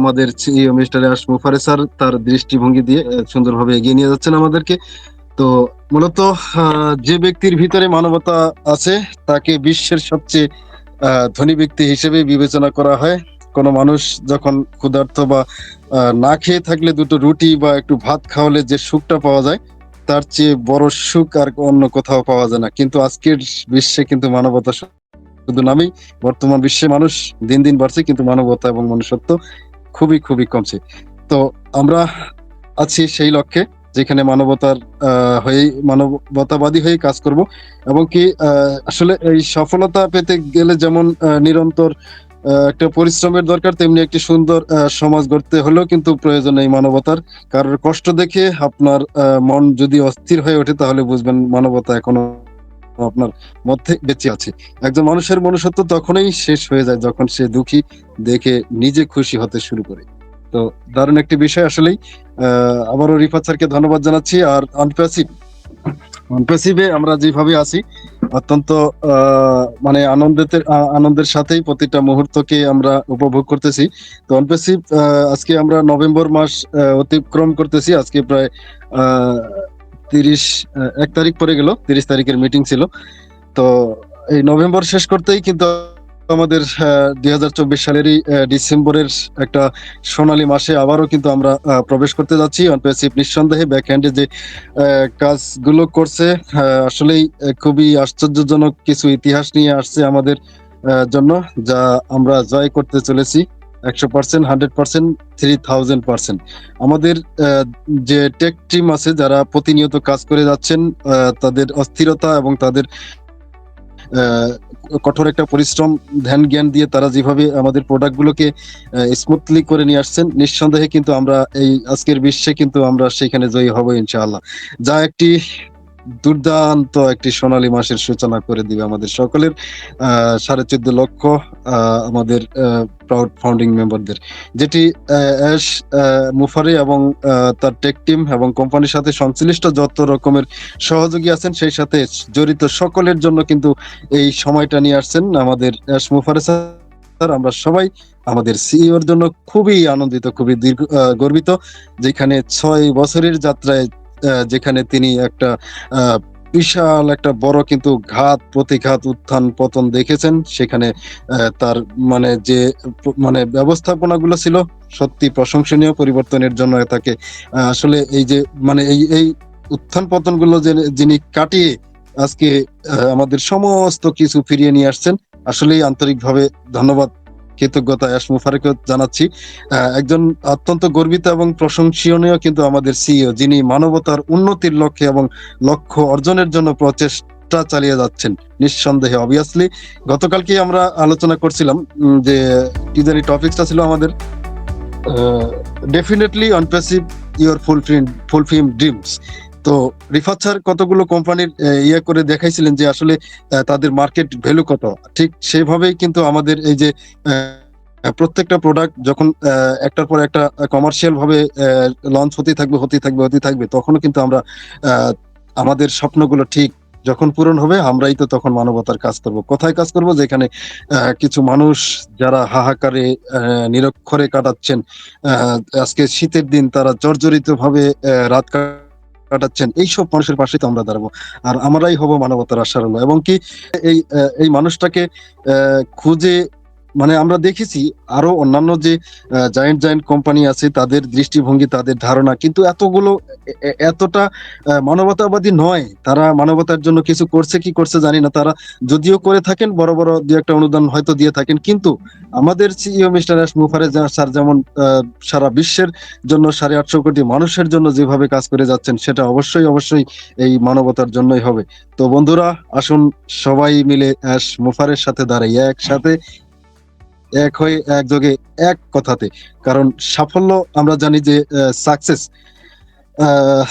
আমাদের মিস্টার আশ মুফারে স্যার তার দৃষ্টিভঙ্গি দিয়ে সুন্দরভাবে এগিয়ে নিয়ে যাচ্ছেন আমাদেরকে। তো মূলত যে ব্যক্তির ভিতরে মানবতা আছে, তাকে বিশ্বের সবচেয়ে ধনী ব্যক্তি হিসেবে বিবেচনা করা হয়। কোনো মানুষ যখন ক্ষুধার্ত বা না খেয়ে থাকলে দুটো রুটি বা একটু ভাত খাওয়ালে যে সুখটা পাওয়া যায়, তার চেয়ে বড় সুখ আর অন্য কোথাও পাওয়া যায় না। কিন্তু আজকের বিশ্বে কিন্তু মানবতা শুধু নামেই, বর্তমান বিশ্বে মানুষ দিন দিন বাড়ছে, কিন্তু মানবতা এবং মনুষ্যত্ব খুবই খুবই কমছে। তো আমরা আছি সেই লক্ষ্যে, যেখানে মানবতার হয়েই মানবতাবাদী হয়ে কাজ করব। এবং কি আসলে এই সফলতা পেতে গেলে যেমন নিরন্তর একটা পরিশ্রমের দরকার, তেমনি একটি সুন্দর সমাজ গড়তে হলেও কিন্তু প্রয়োজন এই মানবতার। কারোর কষ্ট দেখে আপনার মন যদি অস্থির হয়ে ওঠে, তাহলে বুঝবেন মানবতা এখনও আপনার মধ্যে বেঁচে আছে। একজন মানুষের মনুষ্যত্ব তখনই শেষ হয়ে যায় যখন সে দুঃখী দেখে নিজে খুশি হতে শুরু করে। তো দারুণ একটি বিষয় আসলেই। আবারও রিফাত স্যারকে ধন্যবাদ জানাচ্ছি। আর আনপ্যাসিভ, আনপ্যাসিভে আমরা যেভাবে আছি, অত্যন্ত মানে আনন্দের আনন্দের সাথেই প্রতিটা মুহূর্তকে আমরা উপভোগ করতেছি। তো অনপ্যাসিভ আজকে আমরা নভেম্বর মাস অতিক্রম করতেছি। আজকে প্রায় তিরিশ এক তারিখ পরে গেল, তিরিশ তারিখের মিটিং ছিল। তো এই নভেম্বর শেষ করতেই কিন্তু আমাদের দুই হাজার চব্বিশ সালেরই ডিসেম্বরের একটা সোনালী মাসে আবারও কিন্তু আমরা প্রবেশ করতে যাচ্ছি। অনপ্যাসিভ নিঃসন্দেহে ব্যাকহ্যান্ডে যে কাজগুলো করছে আসলেই খুবই আশ্চর্যজনক কিছু ইতিহাস নিয়ে আসছে আমাদের জন্য, যা আমরা জয় করতে চলেছি। একশো percent hundred percent three thousand percent আমাদের যে টেক টিম আছে যারা প্রতিনিয়ত কাজ করে যাচ্ছেন তাদের অস্থিরতা এবং তাদের কঠোর একটা পরিশ্রম, ধ্যান জ্ঞান দিয়ে তারা যেভাবে আমাদের প্রোডাক্টগুলোকে স্মুথলি করে নিয়ে আসছেন, নিঃসন্দেহে কিন্তু আমরা এই আজকের বিশ্বে কিন্তু আমরা সেখানে জয়ী হব ইনশাআল্লাহ। যা একটি দুর্দান্ত একটি সোনালী মাসের সূচনা করে দিবে আমাদের সকলের। সাড়ে চোদ্দ লক্ষ আমাদের প্রাউড ফাউন্ডিং মেম্বারদের যেটি অ্যাশ মুফারি এবং তার টেক টিম এবং কোম্পানির সাথে সংশ্লিষ্ট যত রকমের সহযোগী আছেন, সেই সাথে জড়িত সকলের জন্য কিন্তু এই সময়টা নিয়ে আসছেন আমাদের অ্যাশ মুফারি স্যার। আমরা সবাই আমাদের সিইওর জন্য খুবই আনন্দিত, খুবই দীর্ঘ গর্বিত। যেখানে ছয় বছরের যাত্রায় যেখানে তিনি একটা বিশাল একটা বড় কিন্তু ঘাত, প্রতিঘাত উত্থান পতন দেখেছেন। সেখানে তার মানে যে মানে ব্যবস্থাপনাগুলো ছিল সত্যি প্রশংসনীয় পরিবর্তনের জন্য তাকে আসলে এই যে মানে এই এই উত্থান পতনগুলো যে, যিনি কাটিয়ে আজকে আমাদের সমস্ত কিছু ফিরিয়ে নিয়ে আসছেন, আসলেই আন্তরিকভাবে ধন্যবাদ। কৃতজ্ঞতা ইয়াস মুফারেকে জানাচ্ছি। একজন অত্যন্ত গর্বিত এবং প্রশংসনীয় কিন্তু আমাদের সিইও যিনি মানবতার উন্নতির লক্ষ্যে এবং লক্ষ্য অর্জনের জন্য প্রচেষ্টা চালিয়ে যাচ্ছেন, নিঃসন্দেহে অবভিয়াসলি গতকালকে আমরা আলোচনা করছিলাম যে কি জানি টপিকসটা ছিল আমাদের definitely OnPassive your fulfil fulfil dreams তো রিফাত স্যার কতগুলো কোম্পানির ইয়ে করে দেখাইছিলেন যে আসলে তাদের মার্কেট ভ্যালু কত? ঠিক সেভাবেই কিন্তু আমাদের এই যে প্রত্যেকটা প্রোডাক্ট যখন একটার পর একটা কমার্শিয়াল ভাবে লঞ্চ হতে থাকবে হতে থাকবে হতে থাকবে, তখনও কিন্তু আমরা আমাদের স্বপ্নগুলো ঠিক যখন পূরণ হবে, আমরাই তো তখন মানবতার কাজ করব। কোথায় কাজ করব? যেখানে কিছু মানুষ যারা হাহাকারে নিরক্ষরে কাটাচ্ছেন আজকে শীতের দিন তারা জর্জরিত ভাবে রাত কাটাচ্ছেন, এইসব মানুষের পাশে তো আমরা দাঁড়াবো। আর আমরাই হব মানবতার আশার এবং কি এই এই মানুষটাকে খুঁজে মানে আমরা দেখেছি আরও অন্যান্য যে জায়েন্ট জায়েন্ট কোম্পানি আছে, তাদের দৃষ্টিভঙ্গি, তাদের ধারণা, কিন্তু এতগুলো এতটা মানবতাবাদী নয়। তারা মানবতার জন্য কিছু করছে কি করছে জানি না। তারা যদিও করে থাকেন, বড় বড় দু একটা অনুদান হয়তো দিয়ে থাকেন, কিন্তু আমাদের সিইও মিস্টার এস মুফারে স্যার যেমন সারা বিশ্বের জন্য সাড়ে আটশো কোটি মানুষের জন্য যেভাবে কাজ করে যাচ্ছেন, সেটা অবশ্যই অবশ্যই এই মানবতার জন্যই হবে। তো বন্ধুরা, আসুন সবাই মিলে অ্যাশ মুফারের সাথে দাঁড়াই, একসাথে এক হয়ে একযোগে এক কথাতে। কারণ সাফল্য আমরা জানি যে সাকসেস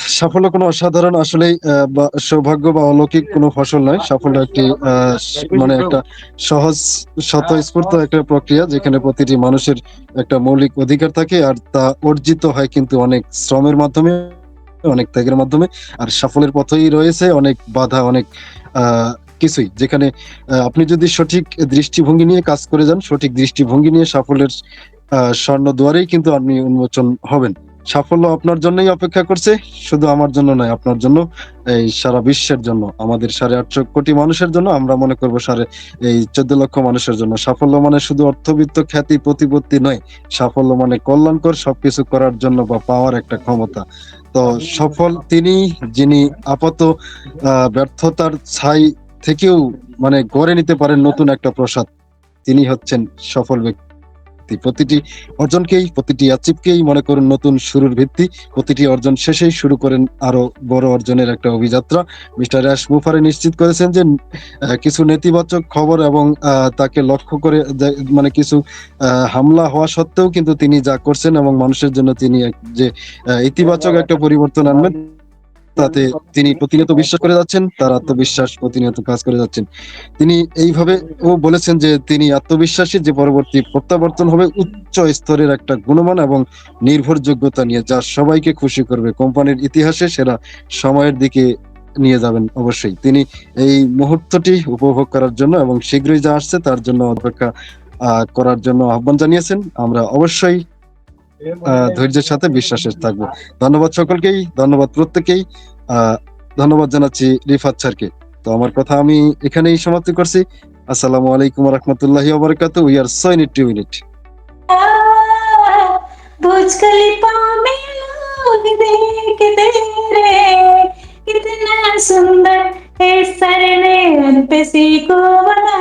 সাফল্য কোনো অসাধারণ আসলেই আহ, সৌভাগ্য বা অলৌকিক কোনো ফসল নয়। সাফল্য একটি মানে একটা সহজ স্বতঃস্ফূর্ত একটা প্রক্রিয়া যেখানে প্রতিটি মানুষের একটা মৌলিক অধিকার থাকে আর তা অর্জিত হয় কিন্তু অনেক শ্রমের মাধ্যমে অনেক ত্যাগের মাধ্যমে। আর সাফল্যের পথেই রয়েছে অনেক বাধা অনেক আহ কিছুই যেখানে আপনি যদি সঠিক দৃষ্টিভঙ্গি নিয়ে কাজ করে যান সঠিক দৃষ্টিভঙ্গি নিয়ে সাফল্যের স্বর্ণ দুয়ারেই কিন্তু আপনি উন্মোচন হবেন। সাফল্য আপনার জন্যই অপেক্ষা করছে শুধু আমার জন্য নয় আপনার জন্য এই সারা বিশ্বের জন্য আমাদের সাড়ে আটশো কোটি মানুষের জন্য আমরা মনে করব সাড়ে এই চোদ্দ লক্ষ মানুষের জন্য। সাফল্য মানে শুধু অর্থবিত্ত খ্যাতি প্রতিপত্তি নয় সাফল্য মানে কল্যাণকর সবকিছু করার জন্য বা পাওয়ার একটা ক্ষমতা। তো সফল তিনি যিনি আপাত ব্যর্থতার ছাই থেকেও মানে গড়ে নিতে পারেন নতুন একটা প্রসাদ। তিনি হচ্ছেন সফল ব্যক্তি। প্রতিটি অর্জনকেই, প্রতিটি অ্যাচিভকেই মনে করুন নতুন শুরুর ভিত্তি। প্রতিটি অর্জন শেষেই শুরু করেন আরও বড় অর্জনের একটা অভিযাত্রা। মিস্টার অ্যাশ মুফারে নিশ্চিত করেছেন যে কিছু নেতিবাচক খবর এবং তাকে লক্ষ্য করে মানে কিছু হামলা হওয়া সত্ত্বেও কিন্তু তিনি যা করছেন এবং মানুষের জন্য তিনি যে ইতিবাচক একটা পরিবর্তন আনবেন। তাতে তিনি প্রতিনিয়ত বিশ্বাস করে যাচ্ছেন, তার আত্মবিশ্বাস প্রতিনিয়ত কাজ করে যাচ্ছেন। তিনি এইভাবে ও বলেছেন যে তিনি আত্মবিশ্বাসী যে পরবর্তী প্রত্যাবর্তন হবে উচ্চ স্তরের একটা গুণমান এবং নির্ভরযোগ্যতা নিয়ে, যা সবাইকে খুশি করবে। কোম্পানির ইতিহাসে সেরা সময়ের দিকে নিয়ে যাবেন অবশ্যই। তিনি এই মুহূর্তটি উপভোগ করার জন্য এবং শীঘ্রই যা আসছে তার জন্য অপেক্ষা করার জন্য আহ্বান জানিয়েছেন। আমরা অবশ্যই ধৈর্যের সাথে বিশ্বাসের থাকবো ধন্যবাদ সকলকেই ধন্যবাদ প্রত্যেকেই আহ, ধন্যবাদ জানাচ্ছি রিফাত স্যারকে তো আমার কথা আমি এখানেই সমাপ্তি করছি আসসালামু আলাইকুম রহমতুল্লাহি ওবরাকাতু we are so in it to it Burj Khalifa में लोग देखते रे कितना सुंदर है सर ने अनपसी को बनाया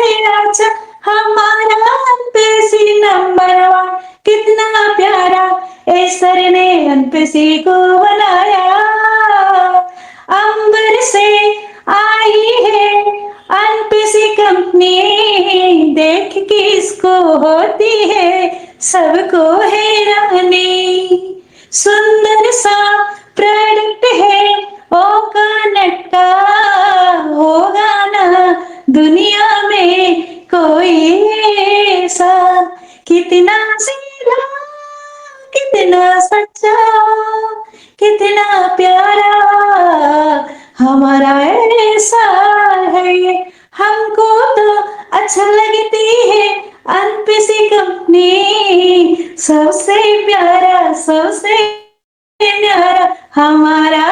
सबसे अच्छा हमारा अनपसी नंबर वन। कितना प्यारा ईश्वर ने अनपसी को बनाया। अंबर से आई है अनपसी कंपनी, देख किसको होती है, सबको हैरानी। सुंदर सा कितना सीधा कितना सच्चा, कितना प्यारा, हमारा ऐसा है हमको तो अच्छा लगती है अनपीसी कंपनी। सबसे प्यारा सबसे प्यारा, हमारा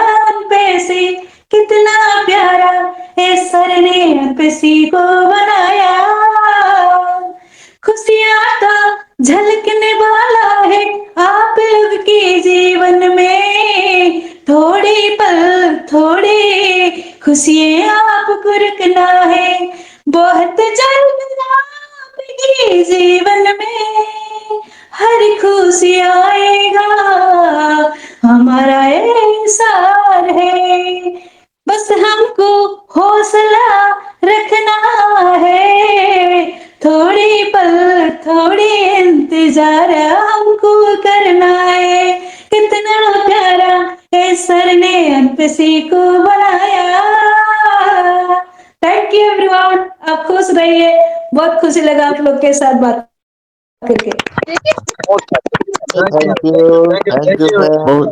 खुशियाँ आपको रुकना है। बहुत जल्द जीवन में हर खुशी आएगा। ने अनपसी को बनाया। थैंक यू एवरीवन आप खुश रहिए। बहुत खुशी लगा आप लोग के साथ बात करके। Thank you thank you.